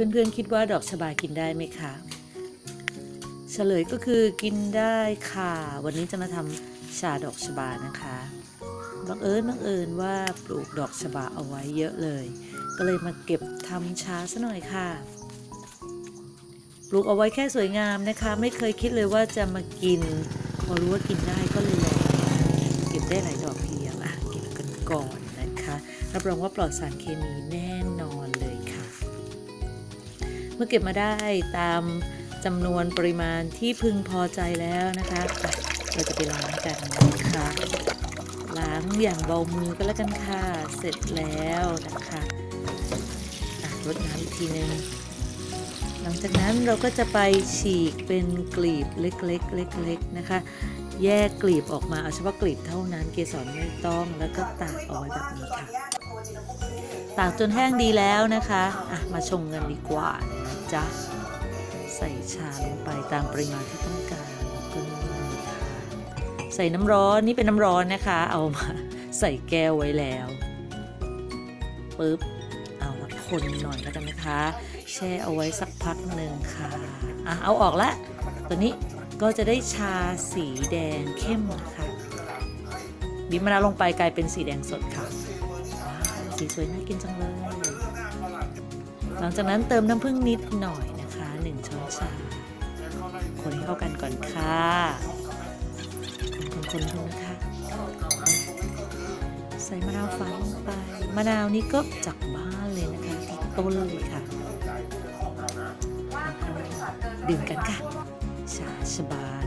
เพื่อนๆคิดว่าดอกชบากินได้ไหมคะเฉลยก็คือกินได้ค่ะ วันนี้จะมาทำชาดอกชบานะคะบังเอิญบังเอิญว่าปลูกดอกชบาเอาไว้เยอะเลย ก็เลยมาเก็บทำชาซะหน่อยค่ะ ปลูกเอาไว้แค่สวยงามนะคะ ไม่เคยคิดเลยว่าจะมากิน พอรู้ว่ากินได้ก็เลยลองเก็บได้หลายดอกทีเดียวอะเก็บกันก่อนนะคะรับรองว่าปลอดสารเคมีแน่นอนเลย มื่อเก็บมาได้ตามจำนวนปริมาณที่พึงพอใจแล้วนะคะเราจะไปล้างกันนะคะล้างอย่างเบามือก็แล้วกันค่ะ เสร็จแล้วนะคะรดน้ำอีกทีนึงหลังจากนั้นเราก็จะไปฉีกเป็นกลีบเล็กๆเล็กๆนะคะ แยกกลีบออกมาเอาเฉพาะกลีบเท่านั้นเกสรไม่ต้องแล้วก็ตากเอาไว้แบบนี้ค่ะ ตากจนแห้งดีแล้วนะคะ อะ มาชงกันดีกว่านะ จ๊ะ ใส่ชาลงไปตามปริมาณที่ต้องการก็นี่ค่ะใส่น้ำร้อนนี่เป็นน้ำร้อนนะคะ เอามาใส่แก้วไว้แล้วปึ๊บเอาละคนหน่อยแล้วกันนะคะ แช่เอาไว้สักพักหนึ่งค่ะอะเอาออกละตัวนี้ก็จะได้ชาสีแดงเข้มค่ะบีบมะนาวลงไปกลายเป็นสีแดงสดค่ะ สีสวยน่ากินจังเลย หลังจากนั้นเติมน้ำผึ้งนิดหน่อยนะคะหนึ่งช้อนชา คนให้เข้ากันก่อนค่ะคนคนคนนะคะ ใส่มะนาวฝานลงไป มะนาวนี่ก็จากบ้านเลยนะคะที่ต้นเลยค่ะ ดื่มกันค่ะ ชาชบา